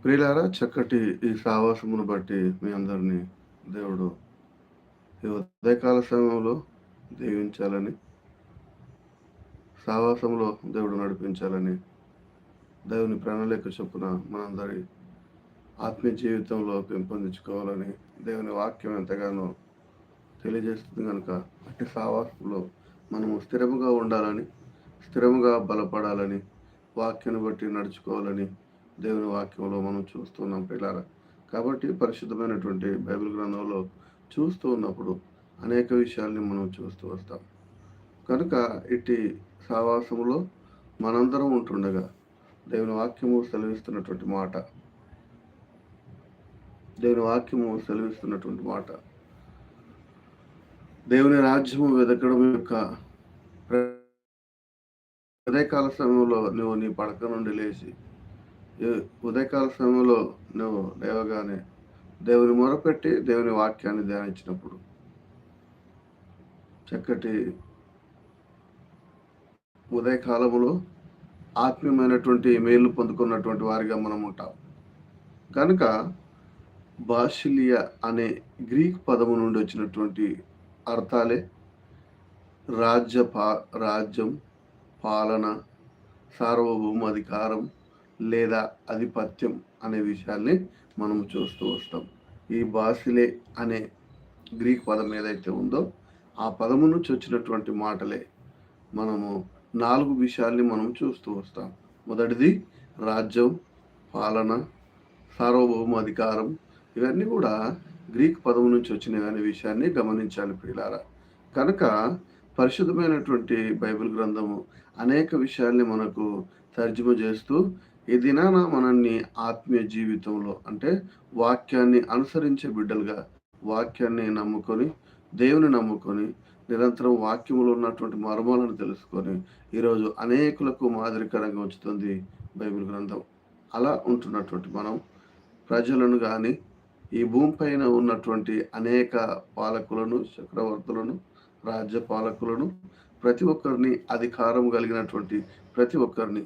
ప్రియులారా చక్కటి ఈ సావాసమును బట్టి మీ అందరినీ దేవుడు ఈ ఉదయకాల సమయంలో దీవించాలని సావాసంలో దేవుడు నడిపించాలని దేవుని ప్రణాళిక చొప్పున మనందరి ఆత్మీయ జీవితంలో పెంపొందించుకోవాలని దేవుని వాక్యం ఎంతగానో తెలియజేస్తుంది కనుక అట్టి సావాసంలో మనము స్థిరముగా ఉండాలని స్థిరముగా బలపడాలని వాక్యాన్ని బట్టి నడుచుకోవాలని దేవుని వాక్యంలో మనం చూస్తున్నాం పిల్లారా. కాబట్టి పరిశుద్ధమైనటువంటి బైబిల్ గ్రంథంలో చూస్తూ ఉన్నప్పుడు అనేక విషయాల్ని మనం చూస్తూ వస్తాం. కనుక ఇట్టి సావాసములో మనందరం ఉంటుండగా దేవుని వాక్యము సెలవిస్తున్నటువంటి మాట. దేవుని వాక్యము సెలవిస్తున్నటువంటి మాట. దేవుని రాజ్యము వెదకడం యొక్క ఉదయకాల సమయంలో నువ్వు నీ పడక నుండి లేచి ఉదయకాల సమయంలో నువ్వు లేవగానే దేవుని మొరపెట్టి దేవుని వాక్యాన్ని ధ్యానించినప్పుడు చక్కటి ఉదయకాలంలో ఆత్మీయమైనటువంటి మేలు పొందుకున్నటువంటి వారిగా మనం ఉంటాం. కనుక బాషిలియా అనే గ్రీక్ పదము నుండి వచ్చినటువంటి అర్థాలే రాజ్య పా రాజ్యం పాలన సార్వభౌమాధికారం లేదా ఆధిపత్యం అనే విషయాల్ని మనం చూస్తూ వస్తాం. ఈ బాసిలే అనే గ్రీక్ పదం ఏదైతే ఉందో ఆ పదము నుంచి వచ్చినటువంటి మాటలే మనము నాలుగు విషయాల్ని మనం చూస్తూ వస్తాం. మొదటిది రాజ్యం పాలన సార్వభౌమ అధికారం. ఇవన్నీ కూడా గ్రీక్ పదము నుంచి వచ్చినవి అనే విషయాన్ని గమనించాలి ప్రియులారా. కనుక పరిశుద్ధమైనటువంటి బైబిల్ గ్రంథము అనేక విషయాల్ని మనకు తర్జుమ చేస్తూ ఈ దినాన మనల్ని ఆత్మీయ జీవితంలో అంటే వాక్యాన్ని అనుసరించే బిడ్డలుగా వాక్యాన్ని నమ్ముకొని దేవుని నమ్ముకొని నిరంతరం వాక్యములో ఉన్నటువంటి మర్మాలను తెలుసుకొని ఈరోజు అనేకులకు మాదిరికరంగా ఉంచుతుంది బైబిల్ గ్రంథం. అలా ఉంటున్నటువంటి మనం ప్రజలను కానీ ఈ భూమిపైన ఉన్నటువంటి అనేక పాలకులను చక్రవర్తులను రాజ్య పాలకులను ప్రతి ఒక్కరిని అధికారం కలిగినటువంటి ప్రతి ఒక్కరిని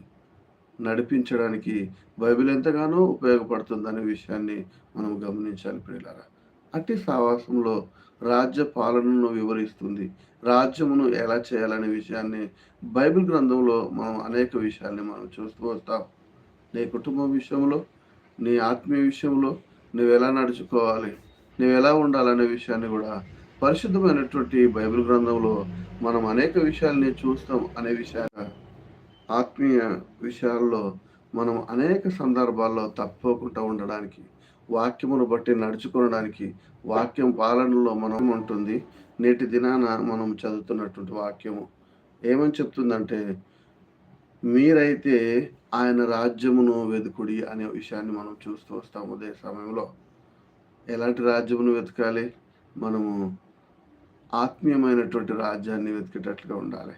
నడిపించడానికి బైబిల్ ఎంతగానో ఉపయోగపడుతుందనే విషయాన్ని మనం గమనించాలి ప్రియులారా. అట్టి సావాసంలో రాజ్య పాలనను వివరిస్తుంది. రాజ్యమును ఎలా చేయాలనే విషయాన్ని బైబిల్ గ్రంథంలో మనం అనేక విషయాల్ని మనం చూస్తూ వస్తాం. నీ కుటుంబం విషయంలో నీ ఆత్మీయ విషయంలో నువ్వు ఎలా నడుచుకోవాలి నువ్వు ఎలా ఉండాలనే విషయాన్ని కూడా పరిశుద్ధమైనటువంటి బైబిల్ గ్రంథంలో మనం అనేక విషయాల్ని చూస్తాం అనే విషయాన్ని ఆత్మీయ విషయాల్లో మనం అనేక సందర్భాల్లో తప్పకుండా ఉండడానికి వాక్యమును బట్టి నడుచుకోవడానికి వాక్యం పాలనలో మనం ఉంటుంది. నేటి దినాన మనం చదువుతున్నటువంటి వాక్యము ఏమని చెప్తుందంటే మీరైతే ఆయన రాజ్యమును వెతుకుడి అనే విషయాన్ని మనం చూస్తూ వస్తాము అదే సమయంలో. ఎలాంటి రాజ్యమును వెతకాలి? మనము ఆత్మీయమైనటువంటి రాజ్యాన్ని వెతికేటట్లుగా ఉండాలి.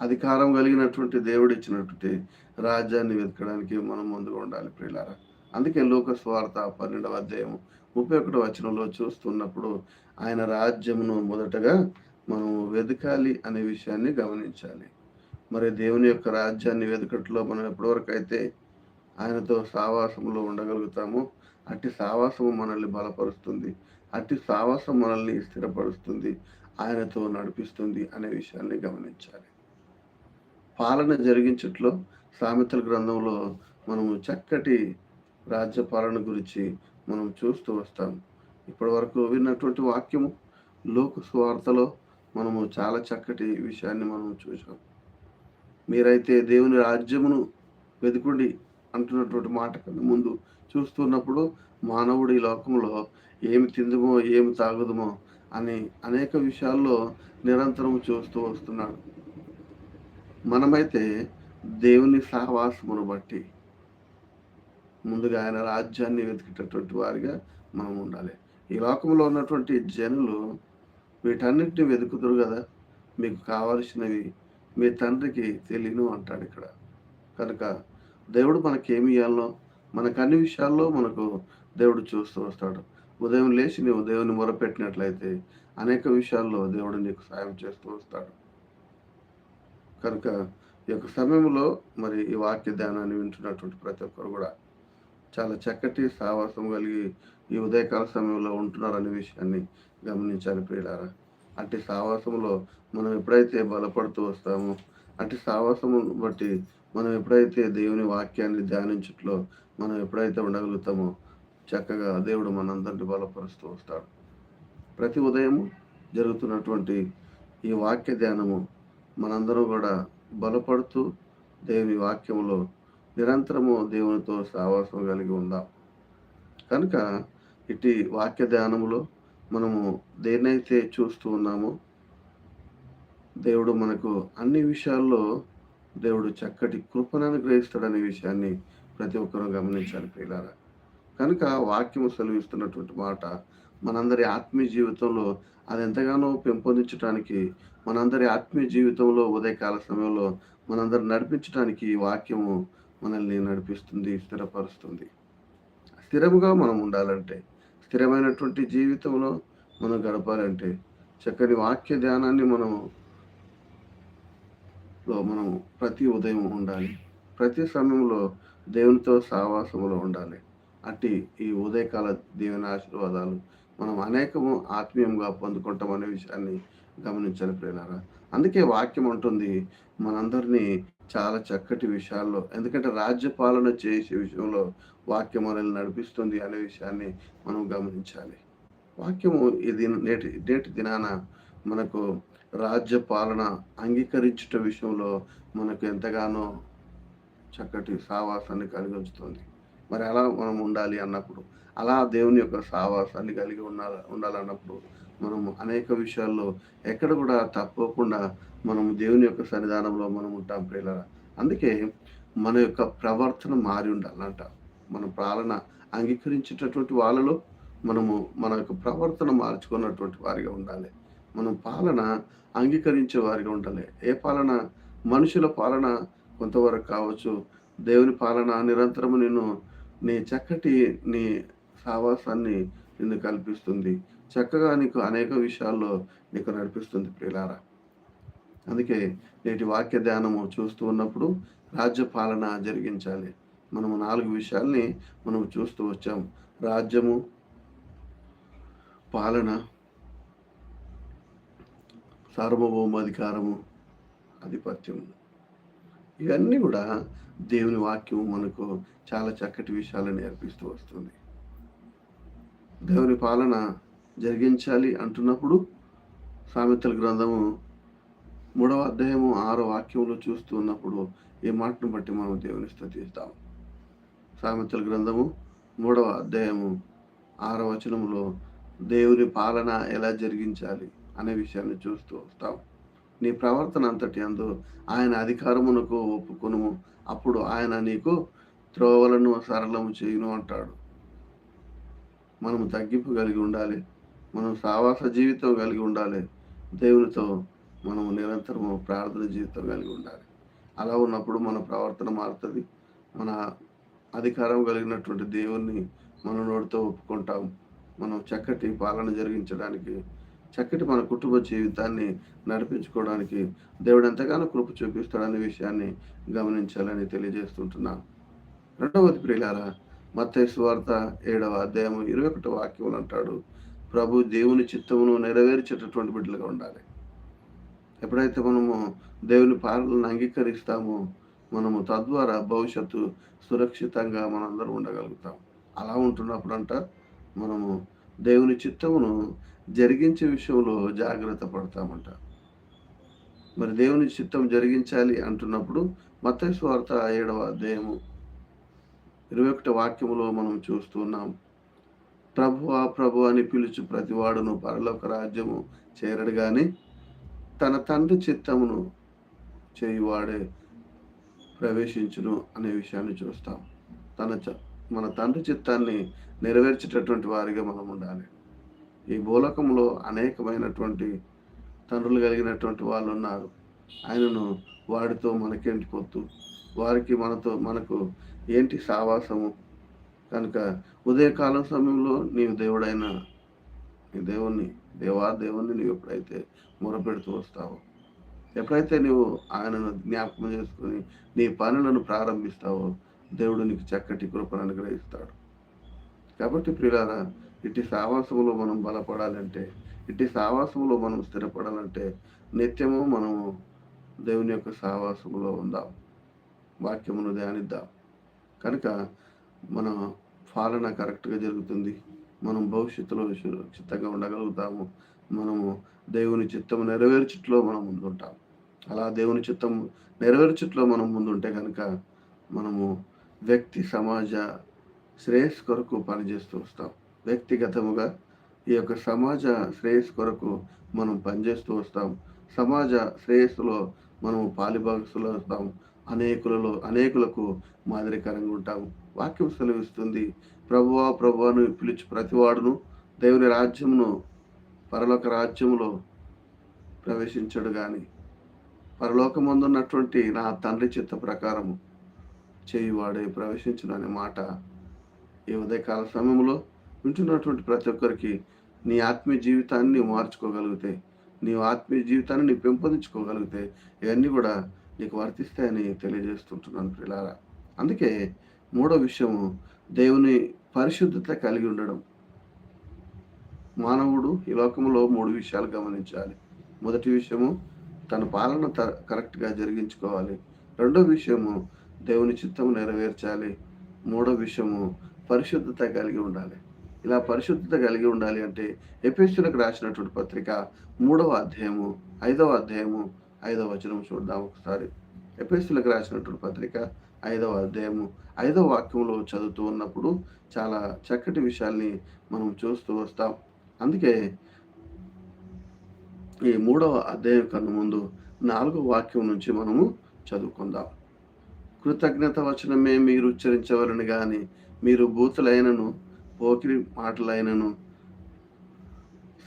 అధికారం కలిగినటువంటి దేవుడు ఇచ్చినటువంటి రాజ్యాన్ని వెతకడానికి మనం ముందుగా ఉండాలి ప్రియులారా. అందుకే లోక స్వార్థ పన్నెండవ అధ్యాయం ముప్పై ఒకటో వచనంలో చూస్తున్నప్పుడు ఆయన రాజ్యమును మొదటగా మనం వెతకాలి అనే విషయాన్ని గమనించాలి. మరి దేవుని యొక్క రాజ్యాన్ని వెతకట్లో మనం ఎప్పటివరకు అయితే ఆయనతో సావాసంలో ఉండగలుగుతామో అట్టి సావాసము మనల్ని బలపరుస్తుంది అట్టి సావాసం మనల్ని స్థిరపరుస్తుంది ఆయనతో నడిపిస్తుంది అనే విషయాన్ని గమనించాలి. పాలన జరిగించట్లో సామెతల గ్రంథంలో మనము చక్కటి రాజ్య పాలన గురించి మనం చూస్తూ వస్తాం. ఇప్పటి వరకు విన్నటువంటి వాక్యము లోక స్వార్థలో మనము చాలా చక్కటి విషయాన్ని మనం చూసాం మీరైతే దేవుని రాజ్యమును వెతుకుండి అంటున్నటువంటి మాట కన్నా ముందు చూస్తున్నప్పుడు మానవుడు ఈ లోకంలో ఏమి తిందుమో ఏమి తాగుదమో అని అనేక విషయాల్లో నిరంతరం చూస్తూ వస్తున్నాడు. మనమైతే దేవుని సహవాసమును బట్టి ముందుగా ఆయన రాజ్యాన్ని వెతికేటటువంటి వారిగా మనం ఉండాలి. ఈ లోకంలో ఉన్నటువంటి జనులు వీటన్నిటిని వెతుకుతురు కదా. మీకు కావలసినవి మీ తండ్రికి తెలియను అంటాడు ఇక్కడ. కనుక దేవుడు మనకి ఏమి ఇవ్వాలో మనకు అన్ని విషయాల్లో మనకు దేవుడు చూస్తూ వస్తాడు. ఉదయం లేచి నువ్వు దేవుని మొరపెట్టినట్లయితే అనేక విషయాల్లో దేవుడు నీకు సాయం చేస్తూ వస్తాడు. కనుక ఈ యొక్క సమయంలో మరి ఈ వాక్య ధ్యానాన్ని వింటున్నటువంటి ప్రతి ఒక్కరు కూడా చాలా చక్కటి సావాసం కలిగి ఈ ఉదయకాల సమయంలో ఉంటున్నారనే విషయాన్ని గమనించాలి ప్రియులారా. అట్టి సావాసంలో మనం ఎప్పుడైతే బలపడుతూ వస్తామో అట్టి సావాసము బట్టి మనం ఎప్పుడైతే దేవుని వాక్యాన్ని ధ్యానించట్లో మనం ఎప్పుడైతే ఉండగలుగుతామో చక్కగా దేవుడు మనందరిని బలపరుస్తూ వస్తాడు. ప్రతి ఉదయము జరుగుతున్నటువంటి ఈ వాక్య ధ్యానము మనందరం కూడా బలపడుతూ దేవుని వాక్యంలో నిరంతరము దేవునితో సావాసం కలిగి ఉందాం. కనుక ఇటు వాక్య ధ్యానములో మనము దేన్నైతే చూస్తూ ఉన్నామో దేవుడు మనకు అన్ని విషయాల్లో దేవుడు చక్కటి కృపను అనుగ్రహిస్తాడనే విషయాన్ని ప్రతి ఒక్కరూ గమనించాలి ప్రియులారా. కనుక వాక్యము సెలవిస్తున్నటువంటి మాట మనందరి ఆత్మీయ జీవితంలో అది ఎంతగానో పెంపొందించడానికి మనందరి ఆత్మీయ జీవితంలో ఉదయకాల సమయంలో మనందరు నడిపించడానికి ఈ వాక్యము మనల్ని నడిపిస్తుంది స్థిరపరుస్తుంది. స్థిరముగా మనం ఉండాలంటే స్థిరమైనటువంటి జీవితంలో మనం గడపాలంటే చక్కని వాక్య ధ్యానాన్ని మనము లో మనం ప్రతి ఉదయం ఉండాలి. ప్రతి సమయంలో దేవునితో సావాసములో ఉండాలి. అట్టి ఈ ఉదయకాల దేవుని ఆశీర్వాదాలు మనం అనేకము ఆత్మీయంగా పొందుకుంటాం అనే విషయాన్ని గమనించాలి ప్రియులారా. అందుకే వాక్యం ఉంటుంది మనందరినీ చాలా చక్కటి విషయాల్లో ఎందుకంటే రాజ్యపాలన చేసే విషయంలో వాక్యం మనల్ని నడిపిస్తుంది అనే విషయాన్ని మనం గమనించాలి. వాక్యము ఇది నేటి నేటి దినాన మనకు రాజ్యపాలన అంగీకరించట అంగీకరించుట విషయంలో మనకు ఎంతగానో చక్కటి సావాసాన్ని కలిగి ఉంచుతుంది మరి అలా మనం ఉండాలి అన్నప్పుడు అలా దేవుని యొక్క సావాసాన్ని కలిగి ఉండాలి ఉండాలన్నప్పుడు మనం అనేక విషయాల్లో ఎక్కడ కూడా తప్పకుండా మనం దేవుని యొక్క సన్నిధానంలో మనం ఉంటాం ప్రియులరా. అందుకే మన యొక్క ప్రవర్తన మారి ఉండాలంట. మన పాలన అంగీకరించేటటువంటి వాళ్ళలో మనము మన యొక్క ప్రవర్తన మార్చుకున్నటువంటి వారిగా ఉండాలి. మనం పాలన అంగీకరించే వారిగా ఉండాలి. ఏ పాలన? మనుషుల పాలన కొంతవరకు కావచ్చు. దేవుని పాలన నిరంతరము నేను నీ చక్కటి నీ సావాసాన్ని నిన్ను కల్పిస్తుంది. చక్కగా నీకు అనేక విషయాల్లో నీకు నడిపిస్తుంది ప్రియులారా. అందుకే నేటి వాక్య ధ్యానము చూస్తూ ఉన్నప్పుడు రాజ్య పాలన జరిగించాలి. మనము నాలుగు విషయాల్ని మనం చూస్తూ వచ్చాము. రాజ్యము పాలన సార్వభౌమాధికారము ఆధిపత్యము. ఇవన్నీ కూడా దేవుని వాక్యం మనకు చాలా చక్కటి విషయాలు నేర్పిస్తూ వస్తుంది. దేవుని పాలన జరిగించాలి అంటున్నప్పుడు సామెతల గ్రంథము మూడవ అధ్యాయము ఆరో వాక్యంలో చూస్తూ ఉన్నప్పుడు ఈ మాటను బట్టి మనం దేవుని స్థుతిస్తాం సామెతల గ్రంథము మూడవ అధ్యాయము ఆరో వచనంలో దేవుని పాలన ఎలా జరిగించాలి అనే విషయాన్ని చూస్తూ వస్తాం నీ ప్రవర్తన అంతటి అందు ఆయన అధికారమునకు ఒప్పుకొనుము. అప్పుడు ఆయన నీకు త్రోవలను సరళము చేయును అంటాడు. మనము తగ్గింపు కలిగి ఉండాలి. మనం సావాస జీవితం కలిగి ఉండాలి. దేవునితో మనము నిరంతరము ప్రార్థన జీవితం కలిగి ఉండాలి. అలా ఉన్నప్పుడు మన ప్రవర్తన మారుతుంది. మన అధికారం కలిగినటువంటి దేవుణ్ణి మన నోటితో ఒప్పుకుంటాం. మనం చక్కటి పాలన జరిగించడానికి చక్కటి మన కుటుంబ జీవితాన్ని నడిపించుకోవడానికి దేవుడు ఎంతగానో కృప చూపిస్తాడనే విషయాన్ని గమనించాలని తెలియజేస్తుంటున్నాను. రెండవది ప్రియులారా మత్తయి వార్త ఏడవ అధ్యాయము ఇరవై ఒకటి వాక్యం అంటాడు ప్రభు దేవుని చిత్తమును నెరవేర్చేటటువంటి బిడ్డలుగా ఉండాలి. ఎప్పుడైతే మనము దేవుని పాలనను అంగీకరిస్తామో మనము తద్వారా భవిష్యత్తు సురక్షితంగా మనందరం ఉండగలుగుతాం. అలా ఉంటున్నప్పుడంట మనము దేవుని చిత్తమును జరిగించే విషయంలో జాగ్రత్త పడతామంట. మరి దేవుని చిత్తం జరిగించాలి అంటున్నప్పుడు మత స్వార్థ ఏడవ అధ్యాయము ఇరవై ఒకటి వాక్యములో మనం చూస్తున్నాం. ప్రభువా ప్రభు అని పిలుచు ప్రతివాడును పరలోక రాజ్యము చేరడు కానీ తన తండ్రి చిత్తమును చేయువాడే ప్రవేశించును అనే విషయాన్ని చూస్తాం. తన మన తండ్రి చిత్తాన్ని నెరవేర్చేటటువంటి వారిగా మనం ఉండాలి. ఈ భూలోకంలో అనేకమైనటువంటి తండ్రులు కలిగినటువంటి వాళ్ళు ఉన్నారు. ఆయనను వాడితో మనకేంటి పొత్తు? వారికి మనతో మనకు ఏంటి సావాసము? కనుక ఉదయకాలం సమయంలో నీవు దేవుడైన నీ దేవుణ్ణి దేవా దేవుణ్ణి నీవు ఎప్పుడైతే మొరపెడుతూ వస్తావో ఎప్పుడైతే నువ్వు ఆయనను జ్ఞాపకం చేసుకుని నీ పనులను ప్రారంభిస్తావో దేవుడు నీకు చక్కటి కృపను అనుగ్రహిస్తాడు. కాబట్టి ప్రియులారా ఇట్టి సావాసములో మనం బలపడాలంటే ఇట్టి సావాసములో మనం స్థిరపడాలంటే నిత్యము మనము దేవుని యొక్క సావాసములో ఉందాం. వాక్యమును ధ్యానిద్దాం. కనుక మన పాలన కరెక్ట్గా జరుగుతుంది. మనం భవిష్యత్తులో సురక్షితంగా ఉండగలుగుతాము. మనము దేవుని చిత్తం నెరవేర్చుట్లో మనం ముందుంటాం. అలా దేవుని చిత్తం నెరవేర్చుట్లో మనం ముందుంటే కనుక మనము వ్యక్తి సమాజ శ్రేయస్ కొరకు పనిచేస్తూ వస్తాం. వ్యక్తిగతముగా ఈ యొక్క సమాజ శ్రేయస్ కొరకు మనం పనిచేస్తూ వస్తాం. సమాజ శ్రేయస్సులో మనము పాలిభాగస్తులు వస్తాం. అనేకులలో అనేకులకు మాదిరికరంగా ఉంటాము వాక్యం సెలవిస్తుంది ప్రభువా ప్రభువాను పిలిచి ప్రతివాడును దేవుని రాజ్యమును పరలోక రాజ్యములో ప్రవేశించడు కానీ పరలోకమందున్నటువంటి నా తండ్రి చిత్త ప్రకారము చేయువాడే ప్రవేశించను అనే మాట ఈ ఉదయకాల సమయంలో వింటున్నటువంటి ప్రతి ఒక్కరికి నీ ఆత్మీయ జీవితాన్ని మార్చుకోగలిగితే నీ ఆత్మీయ జీవితాన్ని నీ పెంపొందించుకోగలిగితే ఇవన్నీ కూడా నీకు వర్తిస్తాయని తెలియజేస్తుంటున్నాను ప్రిలారా. అందుకే మూడో విషయము దేవుని పరిశుద్ధత కలిగి ఉండడం. మానవుడు ఈ లోకంలో మూడు విషయాలు గమనించాలి. మొదటి విషయము తన పాలన త కరెక్ట్గా జరిగించుకోవాలి. రెండో విషయము దేవుని చిత్తము నెరవేర్చాలి. మూడో విషయము పరిశుద్ధత కలిగి ఉండాలి. ఇలా పరిశుద్ధత కలిగి ఉండాలి అంటే ఎపిస్తులకు రాసినటువంటి పత్రిక మూడవ అధ్యాయము ఐదవ అధ్యాయము ఐదవ వచనం చూద్దాం ఒకసారి. ఎపిస్తులకు రాసినటువంటి పత్రిక ఐదవ అధ్యాయము. ఐదవ వాక్యంలో చదువుతూ ఉన్నప్పుడు చాలా చక్కటి విషయాల్ని మనం చూస్తూ వస్తాం. అందుకే ఈ మూడవ అధ్యాయం కన్నా ముందు నాలుగవ వాక్యం నుంచి మనము చదువుకుందాం. కృతజ్ఞత వచనమే మీరు ఉచ్చరించవలని కానీ మీరు బూతులైనను పోకిరి మాటలైనను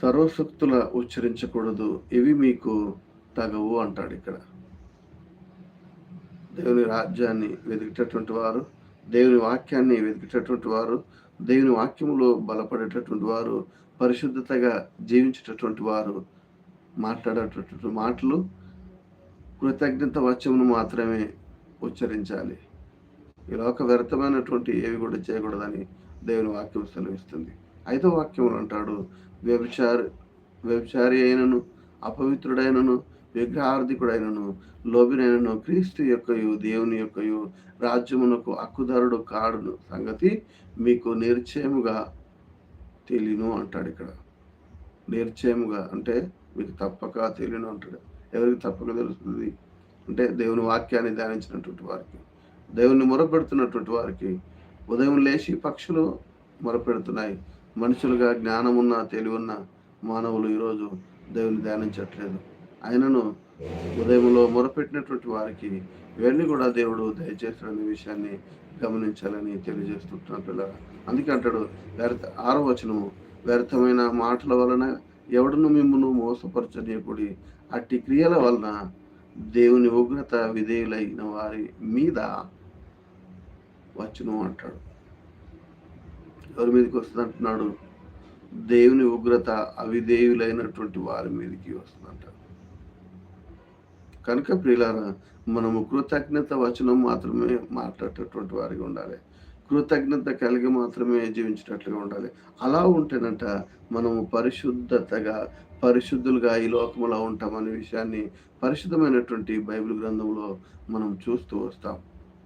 సర్వశక్తుల ఉచ్చరించకూడదు. ఇవి మీకు తగవు అంటాడు ఇక్కడ. దేవుని రాజ్యాన్ని వెతికేటటువంటి వారు దేవుని వాక్యాన్ని వెతికేటటువంటి వారు దేవుని వాక్యములో బలపడేటటువంటి వారు పరిశుద్ధతగా జీవించేటటువంటి వారు మాట్లాడేటటువంటి మాటలు కృతజ్ఞత వాచ్యమును మాత్రమే ఉచ్చరించాలి. ఈ లోక వ్యర్థమైనటువంటి ఏవి కూడా చేయకూడదని దేవుని వాక్యం సెలవిస్తుంది. ఐదో వాక్యములు అంటాడు వ్యభిచారి వ్యభిచారి అయినను అపవిత్రుడైనను విగ్రహార్థికుడైనను లోబినైనను క్రీస్తు యొక్కయు దేవుని యొక్కయు రాజ్యమునకు హక్కుదారుడు కాడును సంగతి మీకు నిర్చయముగా తెలియను అంటాడు ఇక్కడ. నిర్చయముగా అంటే మీకు తప్పక తెలియను అంటాడు. ఎవరికి తప్పక తెలుస్తుంది? అంటే దేవుని వాక్యాన్ని ధ్యానించినటువంటి వారికి దేవుని మొరపెడుతున్నటువంటి వారికి. ఉదయం లేచి పక్షులు మొరపెడుతున్నాయి. మనుషులుగా జ్ఞానమున్న తెలివున్న మానవులు ఈరోజు దేవుని ధ్యానించట్లేదు. ఆయనను ఉదయంలో మొరపెట్టినటువంటి వారికి ఇవన్నీ కూడా దేవుడు దయచేస్తాడనే విషయాన్ని గమనించాలని తెలియజేస్తుంటున్న పిల్లగా అందుకే అంటాడు వ్యర్థ ఆరో వచనము వ్యర్థమైన మాటల వలన ఎవడును మిమ్మల్ని మోసపరచనీయకుడి అట్టి క్రియల వలన దేవుని ఉగ్రత విధేయులైన వారి మీద వచ్చును అంటాడు. ఎవరి మీదకి వస్తుంది అంటున్నాడు దేవుని ఉగ్రత అవిధేయులైనటువంటి వారి మీదకి వస్తుందంట. కనుక ప్రియులారా మనము కృతజ్ఞత వచనం మాత్రమే మాట్లాడేటటువంటి వారిగా ఉండాలి. కృతజ్ఞత కలిగి మాత్రమే జీవించేటట్లుగా ఉండాలి. అలా ఉంటేనంట మనము పరిశుద్ధతగా పరిశుద్ధులుగా ఈ లోకములో ఉంటామనే విషయాన్ని పరిశుద్ధమైనటువంటి బైబిల్ గ్రంథంలో మనం చూస్తూ వస్తాం.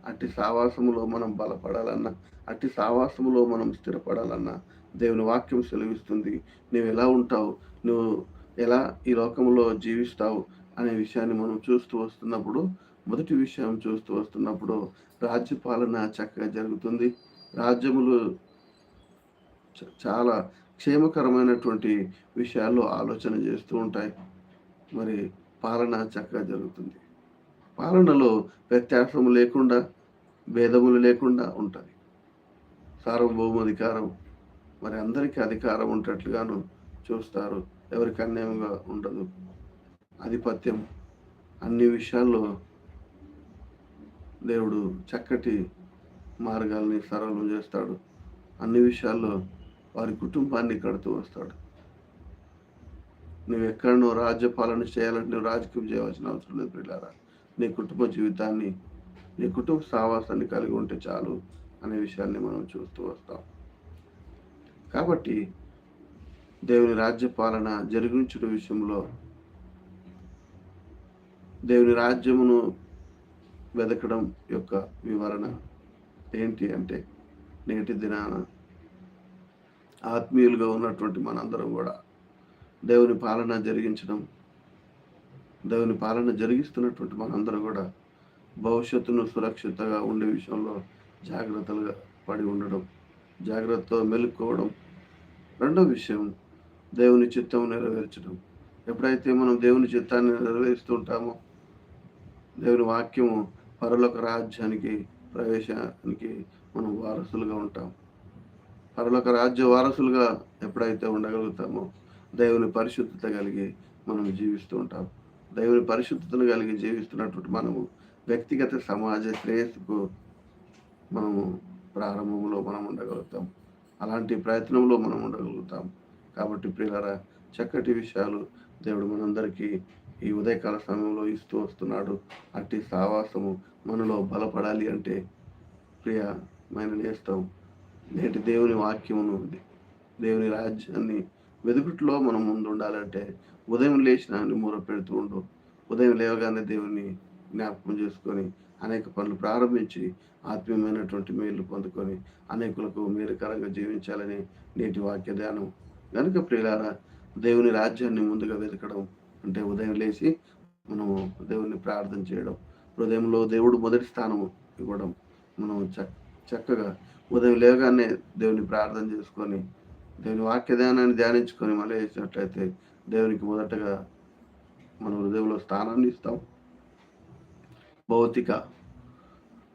అట్టి సావాసములో మనం బలపడాలన్నా అట్టి సావాసములో మనం స్థిరపడాలన్నా దేవుని వాక్యం సెలవిస్తుంది. నువ్వు ఎలా ఉంటావు? నువ్వు ఎలా ఈ లోకంలో జీవిస్తావు? అనే విషయాన్ని మనం చూస్తూ వస్తున్నప్పుడు మొదటి విషయం చూస్తూ వస్తున్నప్పుడు రాజ్యపాలన చక్కగా జరుగుతుంది. రాజ్యములు చాలా క్షేమకరమైనటువంటి విషయాల్లో ఆలోచన చేస్తూ ఉంటాయి. మరి పాలన చక్కగా జరుగుతుంది. పాలనలో వ్యత్యాసము లేకుండా భేదములు లేకుండా ఉంటుంది. సార్వభౌమ అధికారం మరి అందరికీ అధికారం ఉంటట్లుగాను చూస్తారు. ఎవరికి అన్యాయంగా ఉండదు. ఆధిపత్యం అన్ని విషయాల్లో దేవుడు చక్కటి మార్గాల్ని సరళం చేస్తాడు. అన్ని విషయాల్లో వారి కుటుంబాన్ని కడుతూ వస్తాడు. నువ్వు ఎక్కడనో రాజ్యపాలన చేయాలంటే నువ్వు రాజకీయం చేయవలసిన అవసరం లేదు పిల్లారా నీ కుటుంబ జీవితాన్ని నీ కుటుంబ సావాసాన్ని కలిగి ఉంటే చాలు అనే విషయాన్ని మనం చూస్తూ వస్తాం. కాబట్టి దేవుని రాజ్యపాలన జరిగించడం విషయంలో దేవుని రాజ్యమును వెతకడం యొక్క వివరణ ఏంటి అంటే నేటి దినాన ఆత్మీయులుగా ఉన్నటువంటి మనందరం కూడా దేవుని పాలన జరిగించడం దేవుని పాలన జరిగిస్తున్నటువంటి మనందరం కూడా భవిష్యత్తును సురక్షితంగా ఉండే విషయంలో జాగ్రత్తలుగా పడి ఉండడం జాగ్రత్తతో మెలుక్కోవడం రెండో విషయం దేవుని చిత్తం నెరవేర్చడం. ఎప్పుడైతే మనం దేవుని చిత్తాన్ని నెరవేరుస్తుంటామో దేవుని వాక్యము పరలోక రాజ్యానికి ప్రవేశానికి మనం వారసులుగా ఉంటాం. పరలోక రాజ్య వారసులుగా ఎప్పుడైతే ఉండగలుగుతామో దేవుని పరిశుద్ధత కలిగి మనం జీవిస్తూ ఉంటాం. దేవుని పరిశుద్ధతను కలిగి జీవిస్తున్నటువంటి మనము వ్యక్తిగత సమాజ శ్రేయస్సుకు మనము ప్రారంభంలో మనం ఉండగలుగుతాం. అలాంటి ప్రయత్నంలో మనం ఉండగలుగుతాం. కాబట్టి ప్రియులరా చక్కటి విషయాలు దేవుడు మనందరికీ ఈ ఉదయకాల సమయంలో ఇస్తూ వస్తున్నాడు. అట్టి సావాసము మనలో బలపడాలి అంటే ప్రియమైన నేస్తాం నేటి దేవుని వాక్యమును దేవుని రాజ్యాన్ని వెదుగుట్లో మనం ముందు ఉండాలంటే ఉదయం లేచిన మూర పెడుతూ ఉండు. ఉదయం లేవగానే దేవుని జ్ఞాపకం చేసుకొని అనేక పనులు ప్రారంభించి ఆత్మీయమైనటువంటి మేలు పొందుకొని అనేకులకు మేలుకరంగా జీవించాలని నేటి వాక్య ధ్యానం కనుక ప్రియులారా దేవుని రాజ్యాన్ని ముందుగా వెతకడం అంటే ఉదయం లేచి మనము దేవుణ్ణి ప్రార్థన చేయడం హృదయంలో దేవుడు మొదటి స్థానం ఇవ్వడం మనం చక్కగా ఉదయం లేవగానే దేవుని ప్రార్థన చేసుకొని దేవుని వాక్య ధ్యానాన్ని ధ్యానించుకొని మళ్ళీ వేసినట్లయితే దేవునికి మొదటగా మన హృదయంలో స్థానాన్ని ఇస్తాం. భౌతిక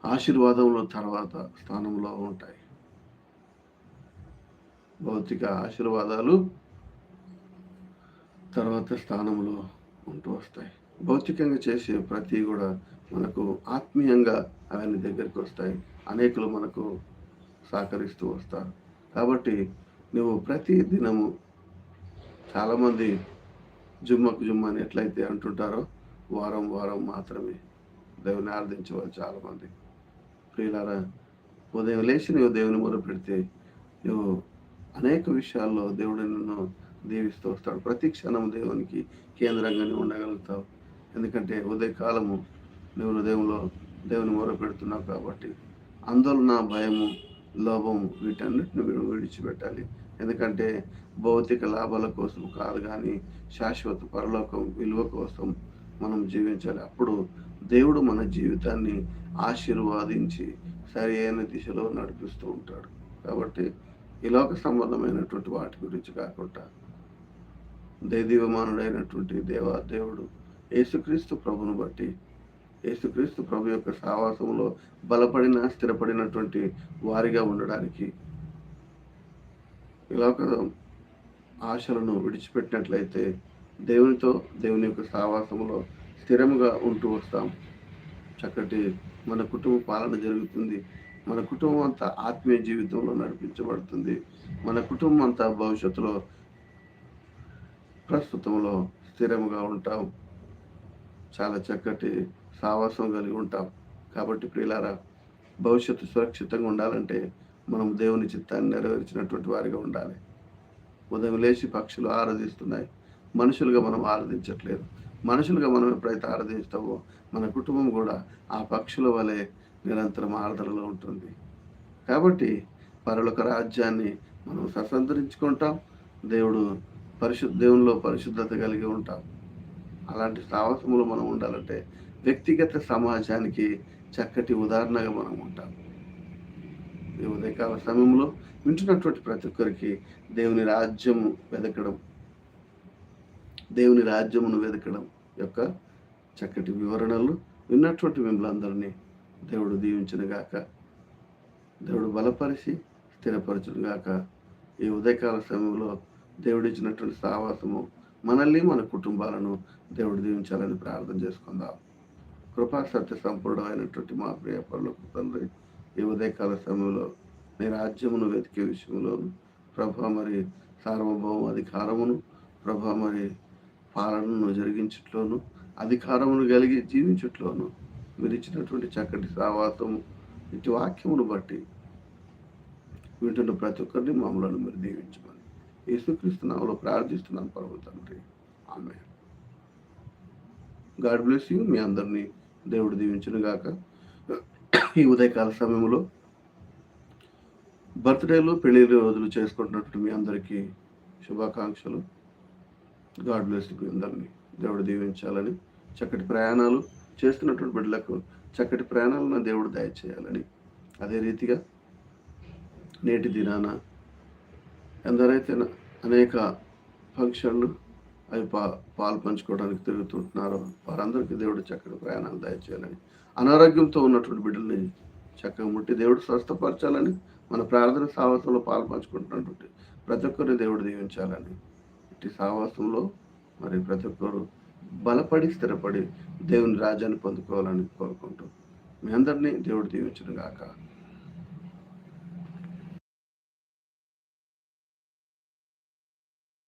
ఆశీర్వాదంలో తర్వాత స్థానంలో ఉంటాయి. భౌతిక ఆశీర్వాదాలు తర్వాత స్థానంలో ఉంటూ వస్తాయి. భౌతికంగా చేసే ప్రతి కూడా మనకు ఆత్మీయంగా అవన్నీ దగ్గరికి వస్తాయి. అనేకులు మనకు సహకరిస్తూ వస్తారు. కాబట్టి నువ్వు ప్రతి దినము చాలామంది జుమ్మకు జుమ్మ అని ఎట్లయితే అంటుంటారో వారం వారం మాత్రమే దేవుని ఆరాధించేవారు చాలామంది. ప్రియులారా ఉదయం లేచి నువ్వు దేవుని మొదలు పెడితే నువ్వు అనేక విషయాల్లో దేవుడు నిన్ను దీవిస్తూ వస్తాడు. ప్రతి క్షణం దేవునికి కేంద్రంగానే ఉండగలుగుతావు. ఎందుకంటే ఉదయకాలము నువ్వు హృదయంలో దేవుని మొర పెడుతున్నావు కాబట్టి ఆందోళన భయము లోభము వీటన్నిటిని విడిచిపెట్టాలి. ఎందుకంటే భౌతిక లాభాల కోసం కాదు కానీ శాశ్వత పరలోకం విలువ కోసం మనం జీవించాలి. అప్పుడు దేవుడు మన జీవితాన్ని ఆశీర్వాదించి సరి అయిన దిశలో నడిపిస్తూ ఉంటాడు. కాబట్టి ఈ లోక సంబంధమైనటువంటి వాటి గురించి కాకుండా దైదీవమానుడైనటువంటి దేవా దేవుడు యేసుక్రీస్తు ప్రభును బట్టి యేసుక్రీస్తు ప్రభు యొక్క సావాసంలో బలపడిన స్థిరపడినటువంటి వారిగా ఉండడానికి ఇలా ఒక ఆశలను విడిచిపెట్టినట్లయితే దేవునితో దేవుని యొక్క సావాసంలో స్థిరముగా ఉంటూ వస్తాం. చక్కటి మన కుటుంబ పాలన జరుగుతుంది. మన కుటుంబం అంతా ఆత్మీయ జీవితంలో నడిపించబడుతుంది. మన కుటుంబం అంతా భవిష్యత్తులో ప్రస్తుతంలో స్థిరముగా ఉంటాం. చాలా చక్కటి సావాసం కలిగి ఉంటాం. కాబట్టి ప్రియులారా భవిష్యత్తు సురక్షితంగా ఉండాలంటే మనం దేవుని చిత్తాన్ని నెరవేర్చినటువంటి వారిగా ఉండాలి. ఉదయం లేచి పక్షులు ఆరాధిస్తున్నాయి. మనుషులుగా మనం ఆరాధించట్లేదు. మనుషులుగా మనం ఎప్పుడైతే ఆరాధిస్తామో మన కుటుంబం కూడా ఆ పక్షుల వలె నిరంతరం ఆరాధనలో ఉంటుంది. కాబట్టి పరలోక రాజ్యాన్ని మనం ససంతరించుకుంటాం దేవుడు పరిశుద్ధ దేవునిలో పరిశుద్ధత కలిగి ఉంటాం. అలాంటి సాహసములు మనం ఉండాలంటే వ్యక్తిగత సమాజానికి చక్కటి ఉదాహరణగా మనం ఉంటాం. ఈ ఉదయకాల సమయంలో వింటున్నటువంటి ప్రతి ఒక్కరికి దేవుని రాజ్యము వెదకడం దేవుని రాజ్యమును వెదకడం యొక్క చక్కటి వివరణలు విన్నటువంటి మిమ్మల్ని అందరినీ దేవుడు దీవించినగాక దేవుడు బలపరిచి స్థిరపరచునుగాక ఈ ఉదయకాల సమయంలో దేవుడిచ్చినటువంటి సావాసము మనల్ని మన కుటుంబాలను దేవుడు దీవించాలని ప్రార్థన చేసుకుందాం. కృపా సత్య సంపూర్ణమైనటువంటి మా ప్రియ పరులకు తండ్రి ఈ ఉదయకాల సమయంలో మీ రాజ్యమును వెతికే విషయంలోను ప్రభా మరి సార్వభౌమ అధికారమును ప్రభా మరి పాలనను జరిగించట్లోను అధికారమును కలిగి జీవించట్లోను మీరు ఇచ్చినటువంటి చక్కటి సావాసం ఇటు వాక్యమును బట్టి వింటున్న ప్రతి ఒక్కరిని మమ్మల్ని మీరు దీవించమని యేసుక్రీస్తు నామములో ప్రార్థిస్తున్నాను ప్రభు తండ్రి. ఆమె గాడ్ బ్లెస్ యూ. మీ అందరినీ దేవుడు దీవించిన గాక. ఈ ఉదయకాల సమయంలో బర్త్డేలు పెళ్ళి రోజులు చేసుకుంటున్నట్టు మీ అందరికీ శుభాకాంక్షలు. గాడ్ బ్లెస్ మీ అందరినీ. దేవుడు దీవించాలని చక్కటి ప్రయాణాలు చేస్తున్నటువంటి బిడ్డలకు చక్కటి ప్రయాణాలను దేవుడు దయచేయాలని. అదే రీతిగా నేటి దినాన ఎందరైతే అనేక ఫంక్షన్లు అవి పా పాలు పంచుకోవడానికి తిరుగుతుంటున్నారో వారందరికీ దేవుడు చక్కటి ప్రయాణాలు దయచేయాలని అనారోగ్యంతో ఉన్నటువంటి బిడ్డల్ని చక్కగా ముట్టి దేవుడు స్వస్థపరచాలని మన ప్రార్థన సావాసంలో పాలు పంచుకుంటున్నటువంటి ప్రతి ఒక్కరిని దేవుడు దీవించాలని. ఇట్టి సావాసంలో మరి ప్రతి ఒక్కరు బలపడి స్థిరపడి దేవుని రాజ్యాన్ని పొందుకోవాలని కోరుకుంటూ మీ అందరినీ దేవుడు దీవించిన గాక